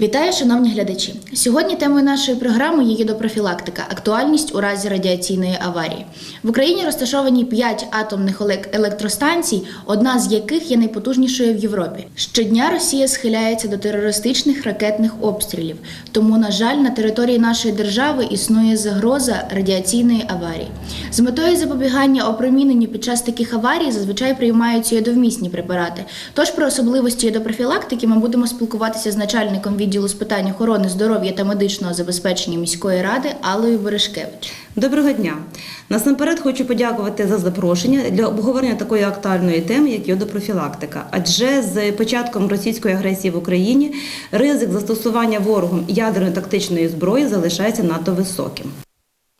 Вітаю, шановні глядачі. Сьогодні темою нашої програми є єдопрофілактика актуальність у разі радіаційної аварії. В Україні розташовані 5 атомних електростанцій, одна з яких є найпотужнішою в Європі. Щодня Росія схиляється до терористичних ракетних обстрілів. Тому, на жаль, на території нашої держави існує загроза радіаційної аварії. З метою запобігання опроміненню під час таких аварій зазвичай приймаються йодовмісні препарати. Тож про особливості йодопрофілактики ми будемо спілкуватися з начальником відділу з питань охорони здоров'я та медичного забезпечення міської ради Аллою Берешкевич. Доброго дня. Насамперед хочу подякувати за запрошення для обговорення такої актуальної теми, як йодопрофілактика. Адже з початком російської агресії в Україні ризик застосування ворогом ядерної тактичної зброї залишається надто високим.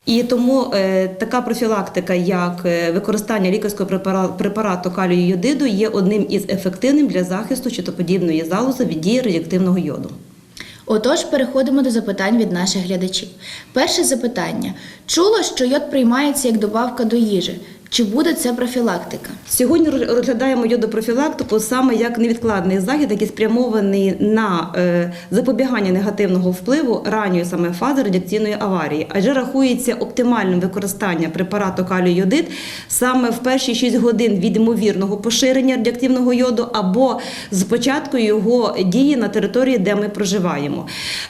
І тому е, така профілактика, як е, використання лікарського препара- препарату калію йодиду, є одним із ефективним для захисту щитоподібної залози від дії радіоактивного йоду. Отож, переходимо до запитань від наших глядачів. Перше запитання: чуло, що йод приймається як добавка до їжі. Чи буде це профілактика? Сьогодні роз- розглядаємо йодопрофілактику саме як невідкладний захід, який спрямований на е, запобігання негативного впливу ранньої саме фази радіаційної аварії, адже рахується оптимальним використання препарату калію йодид саме в перші 6 годин від ймовірного поширення радіоактивного йоду або з початку його дії на території, де ми проживаємо.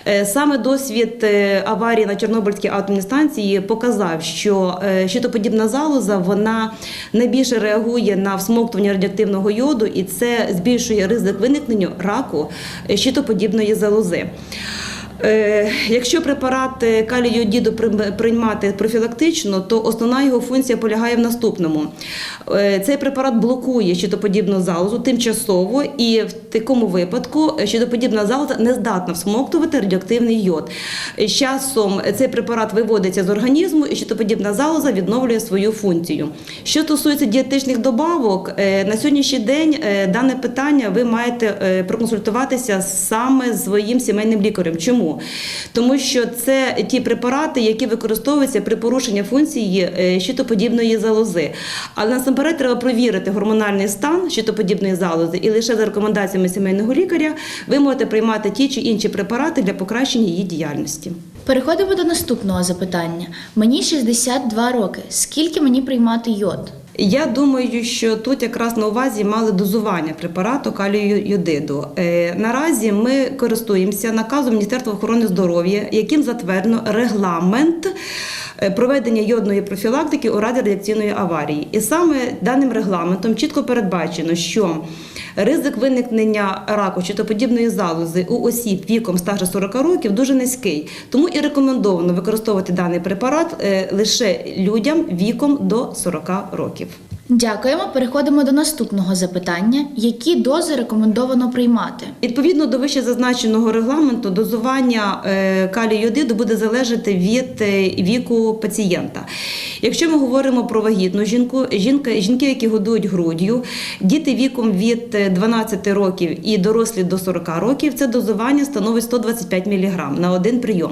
Е, Саме досвід е, аварії на Чорнобильській атомній станції показав, що щитоподібна залоза вона найбільше реагує на всмоктування радіоактивного йоду, і це збільшує ризик виникнення раку щитоподібної залози. Е, Якщо препарат калію-йодіду прийм- приймати профілактично, то основна його функція полягає в наступному: Е, цей препарат блокує щитоподібну залозу тимчасово, і в такому випадку щитоподібна залоза не здатна всмоктувати радіоактивний йод. З часом цей препарат виводиться з організму, і щитоподібна залоза відновлює свою функцію. Що стосується дієтичних добавок, е, на сьогоднішній день дане питання ви маєте проконсультуватися саме з своїм сімейним лікарем. Чому? Тому що це ті препарати, які використовуються при порушенні функції е, щитоподібної залози. Але насамперед треба провірити гормональний стан щитоподібної залози, і лише за рекомендаціями сімейного лікаря ви можете приймати ті чи інші препарати для покращення її діяльності. Переходимо до наступного запитання. Мені 62 роки. Скільки мені приймати йод? Я думаю, що тут якраз на увазі мали дозування препарату калію йодиду. Е, наразі ми користуємося наказом Міністерства охорони здоров'я, яким затверджено регламент. е, Проведення йодної профілактики у раді радіаційної аварії, і саме даним регламентом чітко передбачено, що ризик виникнення раку чи то подібної залози у осіб віком старше 40 років дуже низький. Тому і рекомендовано використовувати даний препарат е, лише людям віком до 40 років. Дякуємо. Переходимо до наступного запитання: які дози рекомендовано приймати? Відповідно до вище зазначеного регламенту, дозування е, калію йодиду буде залежати від е, віку пацієнта. Якщо ми говоримо про вагітну жінку, жінка, жінки, які годують груддю, діти віком від е, 12 років і дорослі до 40 років, це дозування становить 125 мг на один прийом.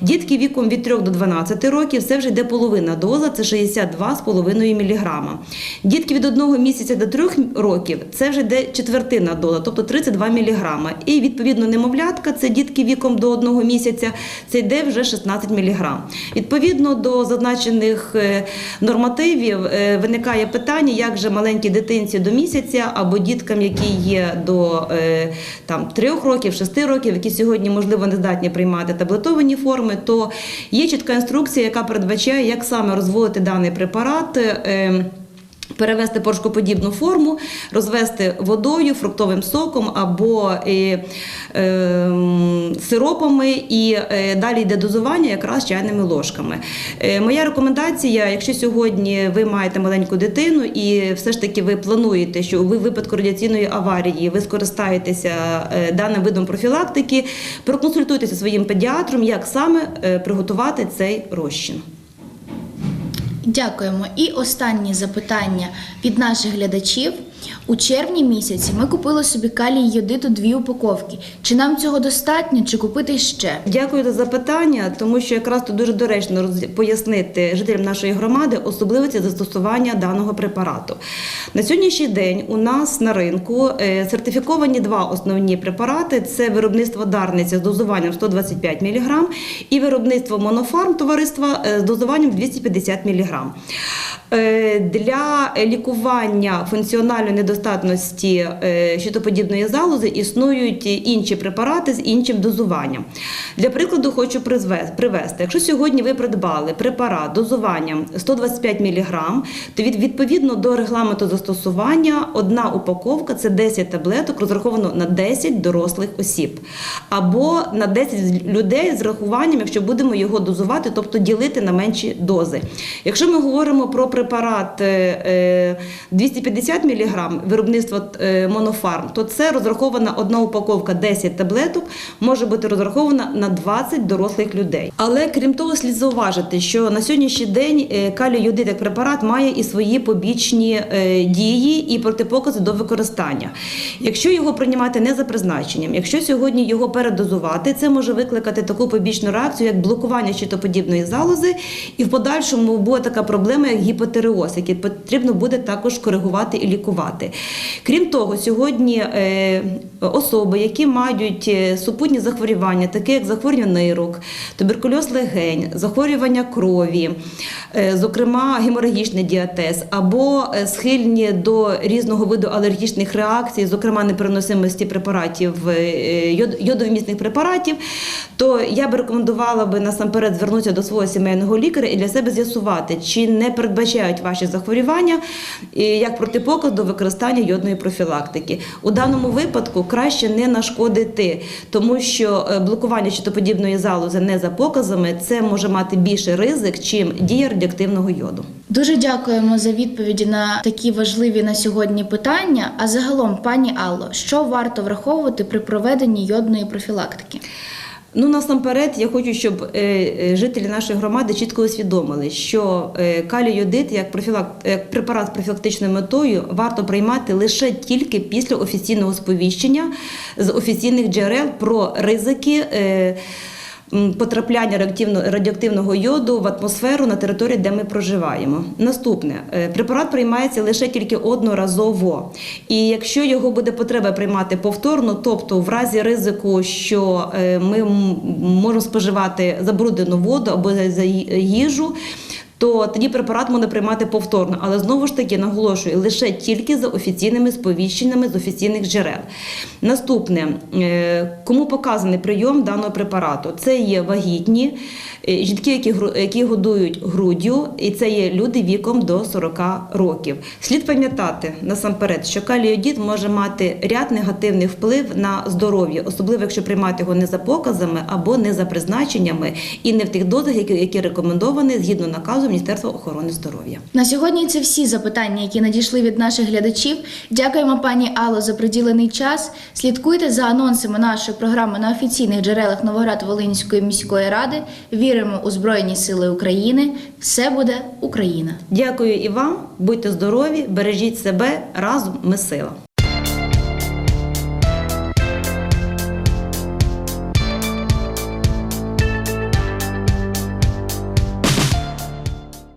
Дітки віком від 3 до 12 років це вже йде половина доза, це 62,5 мг. Дітки від 1 місяця до 3 років це вже йде четвертина доза, тобто 32 мг. І відповідно немовлятка, це дітки віком до 1 місяця, це йде вже 16 мг. Відповідно до зазначених е, нормативів е, виникає питання, як же маленькій дитинці до місяця або діткам, які є до е, там, 3 років, 6 років, які сьогодні можливо не здатні приймати таблетовані форми, то є чітка інструкція, яка передбачає, як саме розводити даний препарат. Перевести порошкоподібну форму, розвести водою, фруктовим соком або е, е, сиропами, і е, далі йде дозування якраз чайними ложками. Е, моя рекомендація, якщо сьогодні ви маєте маленьку дитину і все ж таки ви плануєте, що ви випадку радіаційної аварії ви скористаєтеся е, даним видом профілактики, проконсультуйтеся своїм педіатром, як саме е, приготувати цей розчин. Дякуємо. І останні запитання від наших глядачів. У червні місяці ми купили собі калій йодиту дві упаковки. Чи нам цього достатньо, чи купити ще? Дякую за запитання, тому що якраз тут дуже доречно пояснити жителям нашої громади особливості застосування даного препарату. На сьогоднішній день у нас на ринку е, сертифіковані два основні препарати: це виробництво Дарниця з дозуванням 125 мг і виробництво Монофарм товариства е, з дозуванням 250 мг. Е, Для лікування функціональної недостатності е, щитоподібної залози існують інші препарати з іншим дозуванням. Для прикладу хочу привести. Якщо сьогодні ви придбали препарат дозуванням 125 мг, то відповідно до регламенту застосування одна упаковка це 10 таблеток, розраховано на 10 дорослих осіб, або на 10 людей з рахуванням, якщо будемо його дозувати, тобто ділити на менші дози. Якщо ми говоримо про препарат е, е, 250 мг виробництво е, монофарм, то це розрахована одна упаковка 10 таблеток, може бути розрахована на 20 дорослих людей. Але крім того, слід зауважити, що на сьогоднішній день е, калій-йодид як препарат має і свої побічні е, дії і протипокази до використання. Якщо його приймати не за призначенням, якщо сьогодні його передозувати, це може викликати таку побічну реакцію, як блокування щитоподібної залози, і в подальшому буде така проблема, як гіпотереоз, який потрібно буде також коригувати і лікувати. Крім того, сьогодні е, особи, які мають е, супутні захворювання, такі як захворювання нирок, туберкульоз легень, захворювання крові, е, зокрема геморагічний діатез, або схильні до різного виду алергічних реакцій, зокрема непереносимості препаратів йодовмісних препаратів, то я би рекомендувала би насамперед звернутися до свого сімейного лікаря і для себе з'ясувати, чи не передбачають ваші захворювання як протипоказ до використання йодної профілактики. У даному випадку краще не нашкодити, тому що е, блокування щитоподібної залози не за показами це може мати більший ризик, чим дія радіоактивного йоду. Дуже дякуємо за відповіді на такі важливі на сьогодні питання. А загалом, пані Алло, що варто враховувати при проведенні йодної профілактики? Ну насамперед, я хочу, щоб е, е, жителі нашої громади чітко усвідомили, що е, профілак... як препарат з профілактичною метою варто приймати лише тільки після офіційного сповіщення з офіційних джерел про ризики. Потрапляння радіоактивно- радіоактивного йоду в атмосферу на території, де ми проживаємо. Наступне Е, препарат приймається лише тільки одноразово. І якщо його буде потреба приймати повторно, тобто в разі ризику, що е, ми можемо споживати забруднену воду або за їжу. То тоді препарат можна приймати повторно, але знову ж таки наголошую лише тільки за офіційними сповіщеннями з офіційних джерел. Наступне, е, кому показаний прийом даного препарату? Це є вагітні е, жінки, які які годують груддю, і це є люди віком до 40 років. Слід пам'ятати насамперед, що каліодід може мати ряд негативних вплив на здоров'я, особливо якщо приймати його не за показами або не за призначеннями, і не в тих дозах, які рекомендовані згідно наказу Міністерства охорони здоров'я. На сьогодні це всі запитання, які надійшли від наших глядачів. Дякуємо пані Алло за приділений час. Слідкуйте за анонсами нашої програми на офіційних джерелах Новоград-Волинської міської ради. Віримо у Збройні Сили України. Все буде Україна! Дякую і вам, будьте здорові, бережіть себе разом. Ми сила.